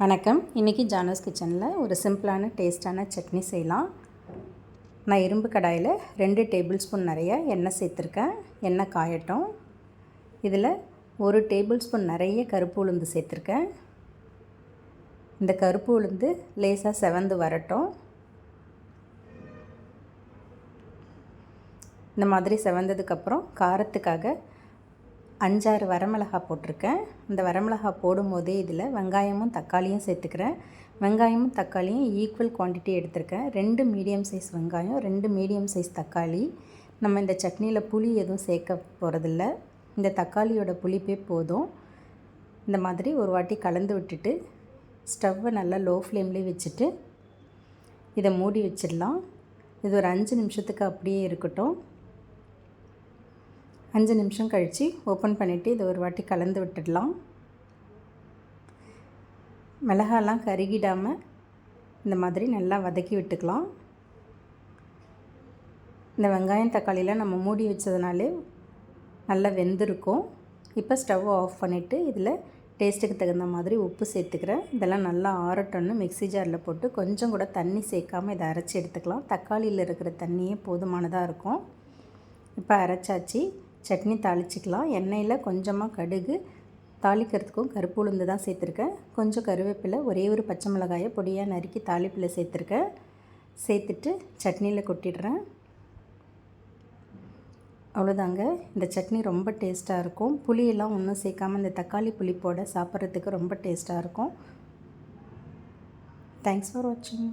வணக்கம். இன்றைக்கி ஜானஸ் கிச்சனில் ஒரு சிம்பிளான டேஸ்டான சட்னி செய்யலாம். நான் இரும்பு கடாயில் ரெண்டு டேபிள் ஸ்பூன் நிறைய எண்ணெய் சேர்த்துருக்கேன். எண்ணெய் காயட்டும். இதில் ஒரு டேபிள் ஸ்பூன் நிறைய கருப்பு உளுந்து சேர்த்துருக்கேன். இந்த கருப்பு உளுந்து லேசாக செவந்து வரட்டும். இந்த மாதிரி செவந்ததுக்கப்புறம் காரத்துக்காக அஞ்சாறு வரமிளகா போட்டிருக்கேன். இந்த வரமிளகா போடும்போதே இதில் வெங்காயமும் தக்காளியும் சேர்த்துக்கிறேன். வெங்காயமும் தக்காளியும் ஈக்குவல் குவான்டிட்டி எடுத்திருக்கேன். ரெண்டு மீடியம் சைஸ் வெங்காயம் ரெண்டு மீடியம் சைஸ் தக்காளி. நம்ம இந்த சட்னியில் புளி எதுவும் சேர்க்க போகிறதில்ல இந்த தக்காளியோட புளிப்பே போதும். இந்த மாதிரி ஒரு வாட்டி கலந்து விட்டுட்டு ஸ்டவ்வை நல்லா லோ ஃப்ளேம்லேயே வச்சுட்டு இதை மூடி வச்சிடலாம். இது ஒரு அஞ்சு நிமிஷத்துக்கு அப்படியே இருக்கட்டும். அஞ்சு நிமிஷம் கழித்து ஓப்பன் பண்ணிவிட்டு இதை ஒரு வாட்டி கலந்து விட்டுடலாம். மிளகாலாம் கருகிடாமல் இந்த மாதிரி நல்லா வதக்கி விட்டுக்கலாம். இந்த வெங்காயம் தக்காளிலாம் நம்ம மூடி வச்சதுனாலே நல்லா வெந்திருக்கும். இப்போ ஸ்டவ் ஆஃப் பண்ணிவிட்டு இதில் டேஸ்ட்டுக்கு தகுந்த மாதிரி உப்பு சேர்த்துக்கிறேன். இதெல்லாம் நல்லா ஆறட்டோன்னு மிக்ஸி ஜாரில் போட்டு கொஞ்சம் கூட தண்ணி சேர்க்காமல் இதை அரைச்சி எடுத்துக்கலாம். தக்காளியில் இருக்கிற தண்ணியே போதுமானதாக இருக்கும். இப்போ அரைச்சாச்சு. சட்னி தாளிச்சிக்கலாம். எண்ணெயில் கொஞ்சமாக கடுகு தாளிக்கிறதுக்கும் கருப்பு உளுந்து தான் சேர்த்துருக்கேன். கொஞ்சம் கருவேப்பிலை ஒரே ஒரு பச்சை மிளகாயை பொடியாக நறுக்கி தாளிப்பில் சேர்த்துருக்கேன். சேர்த்துட்டு சட்னியில் கொட்டிடுறேன். அவ்வளோதாங்க. இந்த சட்னி ரொம்ப டேஸ்ட்டாக இருக்கும். புளியெல்லாம் ஒன்றும் சேர்க்காமல் இந்த தக்காளி புளிப்போட சாப்பிட்றதுக்கு ரொம்ப டேஸ்ட்டாக இருக்கும். தேங்க்ஸ் ஃபார் வாட்சிங்